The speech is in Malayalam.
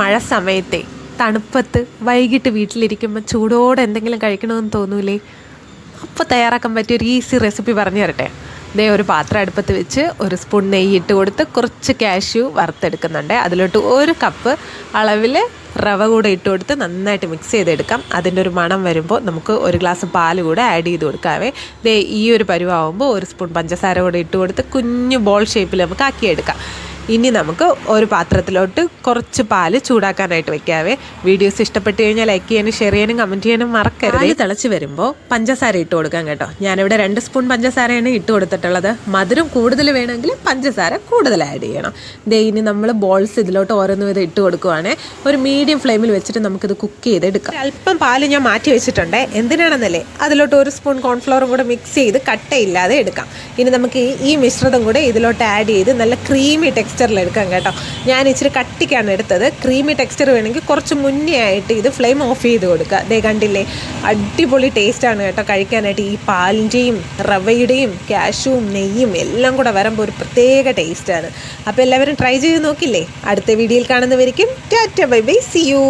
മഴ സമയത്തെ തണുപ്പത്ത് വൈകിട്ട് വീട്ടിലിരിക്കുമ്പോൾ ചൂടോടെ എന്തെങ്കിലും കഴിക്കണമെന്ന് തോന്നൂലേ? അപ്പോൾ തയ്യാറാക്കാൻ പറ്റിയ ഒരു ഈസി റെസിപ്പി പറഞ്ഞു തരട്ടെ. ദേ ഒരു പാത്രം അടുപ്പത്ത് വെച്ച് ഒരു സ്പൂൺ നെയ്യ് ഇട്ട് കൊടുത്ത് കുറച്ച് കാഷ്യൂ വറുത്തെടുക്കുന്നുണ്ട്. അതിലോട്ട് ഒരു കപ്പ് അളവിൽ റവ കൂടെ ഇട്ട് കൊടുത്ത് നന്നായിട്ട് മിക്സ് ചെയ്തെടുക്കാം. അതിന്റെ ഒരു മണം വരുമ്പോൾ നമുക്ക് ഒരു ഗ്ലാസ് പാൽ കൂടെ ആഡ് ചെയ്ത് കൊടുക്കാവേ. ദേ ഈ ഒരു പരുവാകുമ്പോൾ ഒരു സ്പൂൺ പഞ്ചസാര കൂടെ ഇട്ട് കൊടുത്ത് കുഞ്ഞു ബോൾ ഷേപ്പിൽ നമുക്ക് ആക്കിയെടുക്കാം ഇനി നമുക്ക് ഒരു പാത്രത്തിലോട്ട് കുറച്ച് പാൽ ചൂടാക്കാനായിട്ട് വെക്കാവേ. വീഡിയോസ് ഇഷ്ടപ്പെട്ട് കഴിഞ്ഞാൽ ലൈക്ക് ചെയ്യാനും ഷെയർ ചെയ്യാനും കമന്റ് ചെയ്യാനും മറക്കരുത്. പാൽ തിളച്ച് വരുമ്പോൾ പഞ്ചസാര ഇട്ട് കൊടുക്കാം കേട്ടോ. ഞാനിവിടെ രണ്ട് സ്പൂൺ പഞ്ചസാരയാണ് ഇട്ട് കൊടുത്തിട്ടുള്ളത്. മധുരം കൂടുതൽ വേണമെങ്കിൽ പഞ്ചസാര കൂടുതൽ ആഡ് ചെയ്യണം. ദേ ഇനി നമ്മൾ ബോൾസ് ഇതിലോട്ട് ഓരോന്ന് വിധം ഇട്ട് കൊടുക്കുവാണേ. ഒരു മീഡിയം ഫ്ലെയിമിൽ വെച്ചിട്ട് നമുക്കിത് കുക്ക് ചെയ്തെടുക്കാം. അല്പം പാൽ ഞാൻ മാറ്റി വെച്ചിട്ടുണ്ട്. എന്തിനാണെന്നല്ലേ? അതിലോട്ട് ഒരു സ്പൂൺ കോൺഫ്ലോറും കൂടെ മിക്സ് ചെയ്ത് കട്ടയില്ലാതെ എടുക്കാം. ഇനി നമുക്ക് ഈ- ഈ മിശ്രിതം കൂടെ ഇതിലോട്ട് ആഡ് ചെയ്ത് നല്ല ക്രീമി ടെക്സ്ചറിൽ എടുക്കാം കേട്ടോ. ഞാൻ ഇച്ചിരി കട്ടിക്കാണ് എടുത്തത്. ക്രീമി ടെക്സ്ചർ വേണമെങ്കിൽ കുറച്ച് മുന്നേ ആയിട്ട് ഇത് ഫ്ലെയിം ഓഫ് ചെയ്ത് കൊടുക്കുക. ദേ കണ്ടില്ലേ? അടിപൊളി ടേസ്റ്റാണ് കേട്ടോ കഴിക്കാനായിട്ട്. ഈ പാലിന്റെയും റവയുടെയും കാഷുവും നെയ്യും എല്ലാം കൂടെ വരുമ്പോൾ ഒരു പ്രത്യേക ടേസ്റ്റാണ് അപ്പോൾ എല്ലാവരും ട്രൈ ചെയ്ത് നോക്കില്ലേ? അടുത്ത വീഡിയോയിൽ കാണുന്നവരിക്കും. Tata bye bye. See you